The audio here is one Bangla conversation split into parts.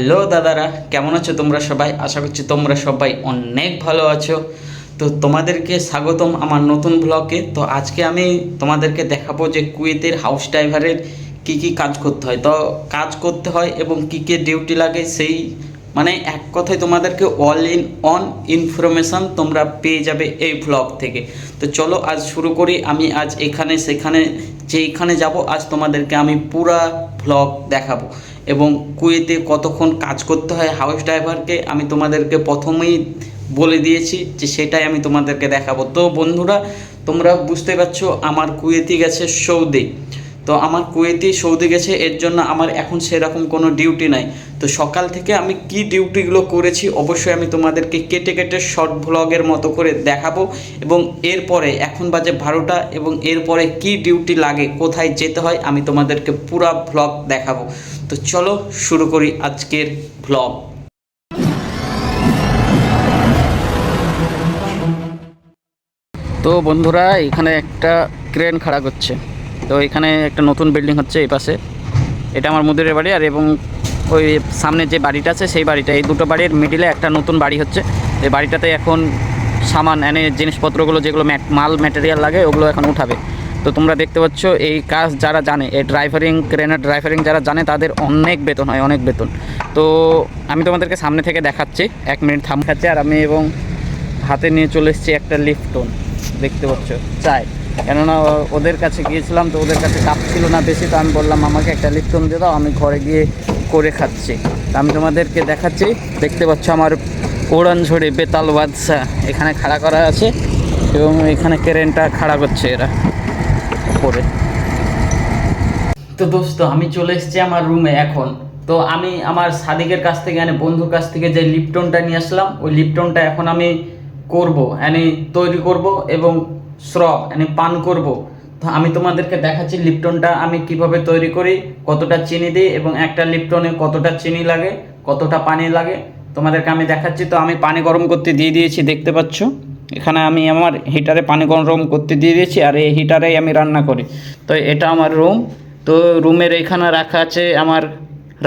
হ্যালো দাদারা, কেমন আছো তোমরা সবাই? আশা করছি তোমরা সবাই অনেক ভালো আছো। তো তোমাদেরকে স্বাগতম আমার নতুন ব্লগে। তো আজকে আমি তোমাদেরকে দেখাবো যে কুয়েতের হাউস ড্রাইভারের কি কি কাজ করতে হয়। তো কাজ করতে হয় এবং কী কী ডিউটি লাগে সেই মানে এক কথায় তোমাদেরকে অল ইন অন ইনফরমেশান তোমরা পেয়ে যাবে এই ব্লগ থেকে। তো চলো আজ শুরু করি। আমি আজ এখানে, সেখানে, যেইখানে যাব, আজ তোমাদেরকে আমি পুরা ব্লগ দেখাবো। এবং কুয়েতে কতক্ষণ কাজ করতে হয় হাউস ড্রাইভারকে আমি তোমাদেরকে প্রথমেই বলে দিয়েছি যে সেটাই আমি তোমাদেরকে দেখাবো। তো বন্ধুরা, তোমরা বুঝতে পারছ আমার কুয়েতি গেছে সৌদি। তো আমার কুয়েতি সৌদি গেছে, এর জন্য আমার এখন সেরকম কোনো ডিউটি নাই। তো সকাল থেকে আমি কি ডিউটিগুলো করেছি অবশ্যই আমি তোমাদেরকে কেটে কেটে শর্ট ভ্লগের মতো করে দেখাবো। এবং এরপরে, এখন বাজে বারোটা এবং এরপরে কি ডিউটি লাগে, কোথায় যেতে হয় আমি তোমাদেরকে পুরা ভ্লগ দেখাবো। তো চলো শুরু করি আজকের ভ্লগ তো বন্ধুরা, এখানে একটা ক্রেন খাড়া করছে। তো এখানে একটা নতুন বিল্ডিং হচ্ছে এই পাশে। এটা আমার মুদিরের বাড়ি আর এবং ওই সামনে যে বাড়িটা আছে, সেই বাড়িটা। এই দুটো বাড়ির মিডিলে একটা নতুন বাড়ি হচ্ছে। এই বাড়িটাতে এখন সামান এনে জিনিসপত্রগুলো যেগুলো মাল ম্যাটেরিয়াল লাগে, ওগুলো এখন উঠাবে। তো তোমরা দেখতে পাচ্ছ, এই কাজ যারা জানে, এই ড্রাইভারিং, ক্রেনের ড্রাইভারিং যারা জানে, তাদের অনেক বেতন হয়, অনেক বেতন। তো আমি তোমাদেরকে সামনে থেকে দেখাচ্ছি, এক মিনিট থাম আর আমি এবং হাতে নিয়ে চলে এসেছি একটা লিফটন দেখতে পাচ্ছ, চাই। কেননা ওদের কাছে গিয়েছিলাম, তো ওদের কাছে কাপ ছিল না বেশি, তো আমি বললাম, আমাকে একটা লিফটন দিয়ে দাও, আমি ঘরে গিয়ে করে খাচ্ছি। আমি তোমাদেরকে দেখাচ্ছি, দেখতে পাচ্ছ আমার ওড়ান ঝড়ে বেতাল বাদশা এখানে খাড়া করা আছে এবং এখানে কেরেনটা খাড়া করছে এরা। উপরে তো দোস্ত, আমি চলে এসেছি আমার রুমে এখন। তো আমি আমার সাদিকের কাছ থেকে মানে বন্ধুর কাছ থেকে যে লিপটনটা নিয়ে আসলাম, ওই লিপটনটা এখন আমি করব মানে তৈরি করব এবং স্রব মানে পান করব। তো আমি তোমাদেরকে দেখাচ্ছি লিপটনটা আমি কীভাবে তৈরি করি, কতটা চিনি দিই এবং একটা লিপটনে কতটা চিনি লাগে, কতটা পানি লাগে। তোমাদেরকে আমি দেখাচ্ছি, তো আমি পানি গরম করতে দিয়ে দিয়েছি, দেখতে পাচ্ছ? এখানে আমি আমার হিটারে পানি গরম করতে দিয়ে দিয়েছি আর এই হিটারেই আমি রান্না করি। তো এটা আমার রুম তো রুমের এখানে রাখা আছে আমার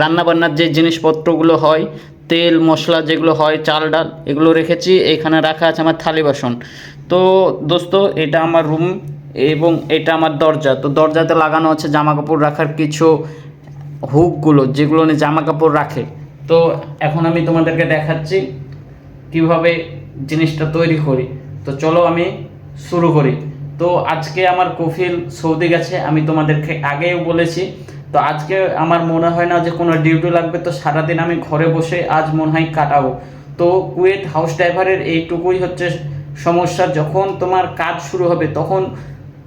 রান্নাবান্নার যে জিনিসপত্রগুলো হয়, তেল, মশলা যেগুলো হয়, চাল, ডাল, এগুলো রেখেছি। এখানে রাখা আছে আমার থালি বাসন। তো দোস্ত, এটা আমার রুম এবং এটা আমার দরজা। তো দরজাতে লাগানো আছে জামা কাপড় রাখার কিছু হুকগুলো, যেগুলো নিয়ে জামা কাপড় রাখে। তো এখন আমি তোমাদেরকে দেখাচ্ছি কীভাবে জিনিসটা তৈরি করি। তো চলো আমি শুরু করি। তো আজকে আমার কফিল সৌদি গেছে, আমি তোমাদেরকে আগেও বলেছি। তো আজকে আমার মনে হয় না যে কোনো ডিউটি লাগবে, তো সারাদিন আমি ঘরে বসে আজ মনে হয় কাটাবো। তো কুয়েত হাউস ড্রাইভারের এইটুকুই হচ্ছে সমস্যা, যখন তোমার কাজ শুরু হবে তখন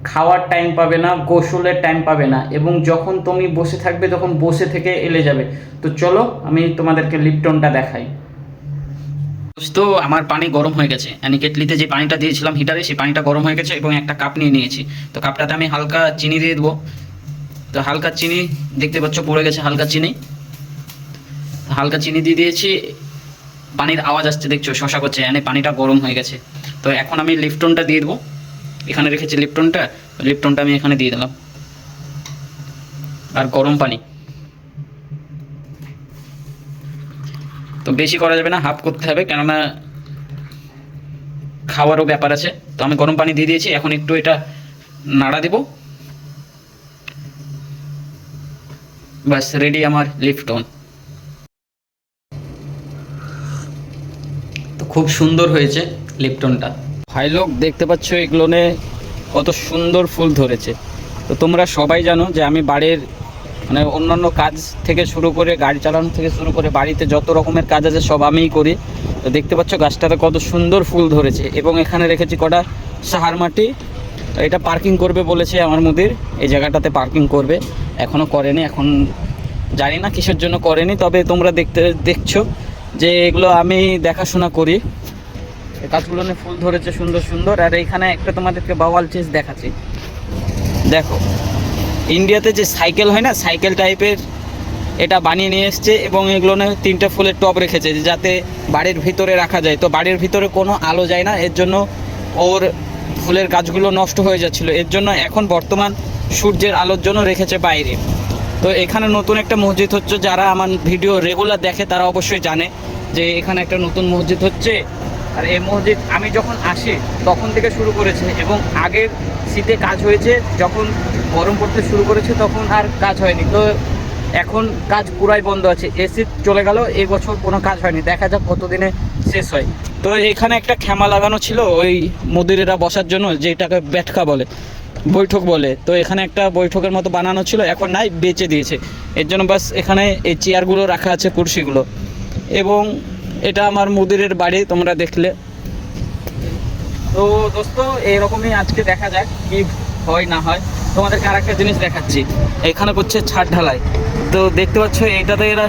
খাওয়ার টাইম পাবে না, গোসলের টাইম পাবে না এবং যখন তুমি বসে থাকবে তখন বসে থেকে এলে যাবে। তো চলো আমি তোমাদেরকে লিপটনটা দেখাই। তো আমার পানি গরম হয়ে গেছে। আমি কেটলিতে যে পানিটা দিয়েছিলাম হিটারে সেই পানিটা গরম হয়ে গেছে এবং একটা কাপ নিয়ে নিয়েছি। তো কাপটাতে আমি হালকা চিনি দিয়ে দেবো। তো হালকা চিনি, দেখতে পাচ্ছ পড়ে গেছে হালকা চিনি। হালকা চিনি দিয়ে দিয়েছি, পানির আওয়াজ আসছে, দেখছ, শশা করছে এনে পানিটা গরম হয়ে গেছে। তো এখন আমি লিপটনটা দিয়ে দেবো। এখানে রেখেছি লিপটনটা লিপটনটা আমি এখানে দিয়ে দিলাম। আর গরম পানি। তো বেশি করা যাবে না হাফ করতে হবে, কেননা খাওয়ারও ব্যাপার আছে। তো আমি গরম পানি দিয়ে দিয়েছি, এখন একটু এটা নাড়া দেব। বাস রেডি আমার লিফটন তো খুব সুন্দর হয়েছে লিপটনটা ভাই লোক, দেখতে পাচ্ছ এগুলোনে কত সুন্দর ফুল ধরেছে। তো তোমরা সবাই জানো যে আমি বাড়ির মানে অন্যান্য কাজ থেকে শুরু করে গাড়ি চালানো থেকে শুরু করে বাড়িতে যত রকমের কাজ আছে সব আমিই করি। তো দেখতে পাচ্ছ গাছটাতে কত সুন্দর ফুল ধরেছে এবং এখানে রেখেছি কটা সাহার মাটি। এটা পার্কিং করবে বলেছে আমার মুদির। এই জায়গাটাতে পার্কিং করবে। এখনও করেনি, এখন জানি না কিসের জন্য করেনি, তবে তোমরা দেখতে, দেখছ যে এগুলো আমি দেখাশোনা করি। গাছগুলো ফুল ধরেছে সুন্দর সুন্দর। আর এইখানে একটা তোমাদেরকে বাওয়াল চেস দেখাচ্ছি। দেখো ইন্ডিয়াতে যে সাইকেল হয় না, সাইকেল টাইপের এটা বানিয়ে নিয়ে এসছে এবং এগুলো তিনটে ফুলের টব রেখেছে যাতে বাড়ির ভিতরে রাখা যায়। তো বাড়ির ভিতরে কোনো আলো যায় না, এর জন্য ওর ফুলের গাছগুলো নষ্ট হয়ে যাচ্ছিল। এর জন্য এখন বর্তমান সূর্যের আলোর জন্য রেখেছে বাইরে। তো এখানে নতুন একটা মসজিদ হচ্ছে, যারা আমার ভিডিও রেগুলার দেখে তারা অবশ্যই জানে যে এখানে একটা নতুন মসজিদ হচ্ছে। আর এই মসজিদ আমি যখন আসি, তখন থেকে শুরু করেছে এবং আগের শীতে কাজ হয়েছে, যখন গরম পড়তে শুরু করেছে তখন আর কাজ হয়নি। তো এখন কাজ পুরাই বন্ধ আছে। এসি চলে গেল এই বছর কোনো কাজ হয়নি। দেখা যাক কতদিনে শেষ হয়। তো এখানে একটা খেমা লাগানো ছিল ওই মুদিরেরা বসার জন্য, যেটাকে ব্যাটকা বলে, বৈঠক বলে। তো এখানে একটা বৈঠকের মতো বানানো ছিল, এখন নাই, বেচে দিয়েছে। এর জন্য বাস এখানে এই চেয়ারগুলো রাখা আছে, কুর্সিগুলো। এবং এটা আমার মুদিরের বাড়ি, তোমরা দেখলে। তো দোস্ত, এরকমই আজকে দেখা যাক কি হয়, না হয়। তোমাদেরকে আর একটা জিনিস দেখাচ্ছি। এখানে করছে ছাদ ঢালাই। তো দেখতে পাচ্ছ এইটাতে এরা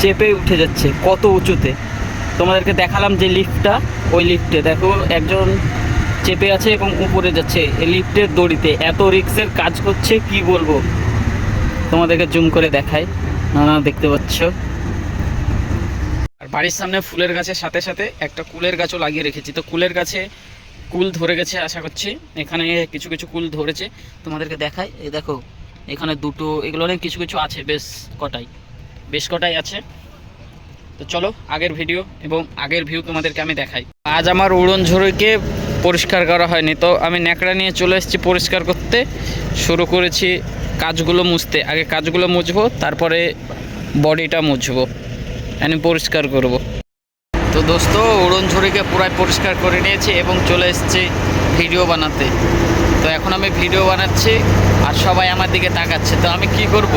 চেপে উঠে যাচ্ছে কত উঁচুতে। তোমাদেরকে দেখালাম যে লিফটটা, ওই লিফটে। দেখো, একজন চেপে আছে এবং উপরে যাচ্ছে এই লিফটের দড়িতে। এত রিক্সের কাজ করছে, কি বলব? তোমাদেরকে জুম করে দেখাই। না, দেখতে পাচ্ছ। আর বাড়ির সামনে ফুলের গাছের সাথে সাথে একটা কুলের গাছও লাগিয়ে রেখেছি। তো কুলের গাছে কুল ধরে গেছে, আশা করছি। এখানে কিছু কিছু কুল ধরেছে, তোমাদেরকে দেখাই। এই দেখো, এখানে দুটো, এগুলো অনেক কিছু কিছু আছে, বেশ কটাই। বেশ কটাই আছে। তো চলো, আগের ভিডিও এবং আগের ভিউ তোমাদেরকে আমি দেখাই। আজ আমার উড়ন ঝড়িকে পরিষ্কার করা হয়নি, তো আমি ন্যাকড়া নিয়ে চলে এসেছি পরিষ্কার করতে। শুরু করেছি কাজগুলো মুছতে। আগে কাজগুলো মুছবো, তারপরে বডিটা মুছবো। আমি পরিষ্কার করব। তো দোস্ত, উড়ন ঝড়িকে পুরাই পরিষ্কার করে নিয়েছি এবং চলে এসেছি ভিডিও বানাতে। তো এখন আমি ভিডিও বানাচ্ছি আর সবাই আমার দিকে তাকাচ্ছে। তো আমি কি করব?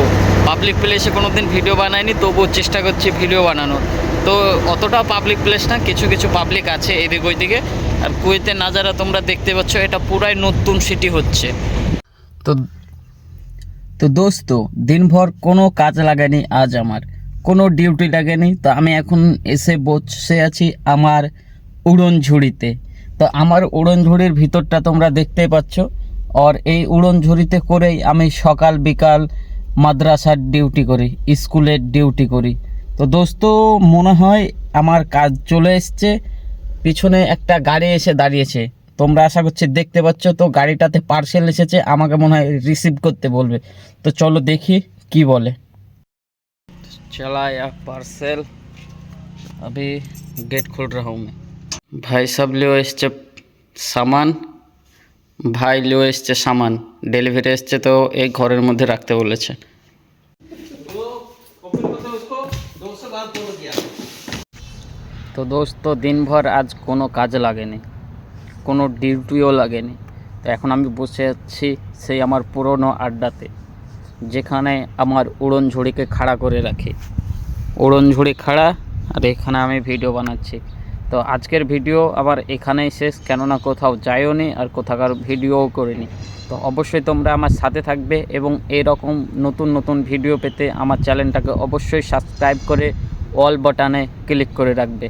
পাবলিক প্লেসে কোনো দিন ভিডিও বানাইনি, তবুও চেষ্টা করছি ভিডিও বানানোর। তো অতটা পাবলিক প্লেস না, কিছু কিছু পাবলিক আছে এদিক ওইদিকে। আর কুয়েতে নাজারা তোমরা দেখতে পাচ্ছ, এটা পুরাই নতুন সিটি হচ্ছে। তো তো দোস্ত, দিনভর কোনো কাজ লাগেনি আজ আমার। কোনো ডিউটি লাগেনি। তো আমি এখন এসে বসে আছি আমার উড়ন ঝুড়িতে তো আমার উড়ন ঝুড়ির ভিতরটা তোমরা দেখতে পাচ্ছ। আর এই উড়ন ঝুড়িতে করেই আমি সকাল বিকাল মাদ্রাসার ডিউটি করি, স্কুলের ডিউটি করি। তো দোস্ত, মনে হয় আমার কাজ চলে এসছে। পিছনে একটা গাড়ি এসে দাঁড়িয়েছে। তোমরা আশা করছি দেখতে পাচ্ছ, তো গাড়িটাতে পার্সেল এসেছে, আমাকে মনে হয় রিসিভ করতে বলবে। তো চলো দেখি কি বলে। चला या पार्सल अभी गेट खोल रहा हूँ मैं भाई सब লিও এসছে সামান ভাই লিও এসছে সামান ডেলিভারি এসছে তো এই ঘরের মধ্যে রাখতে বলেছে তো দোস্ত দিনভর আজ কোনো কাজ লাগেনি কোনো ডিউটিও লাগেনি তো এখন আমি বসে আছি সেই আমার পুরনো আড্ডাতে যেখানে আমার উড়ন ঝুড়িকে খাড়া করে রাখি। উড়ন ঝুড়ি খাড়া, আর এখানে আমি ভিডিও বানাচ্ছি। তো আজকের ভিডিও আবার এখানেই শেষ, কেননা কোথাও যাইও নি আর কোথাকার ভিডিওও করিনি তো অবশ্যই তোমরা আমার সাথে থাকবে এবং এরকম নতুন নতুন ভিডিও পেতে আমার চ্যানেলটাকে অবশ্যই সাবস্ক্রাইব করে অল বাটনে ক্লিক করে রাখবে।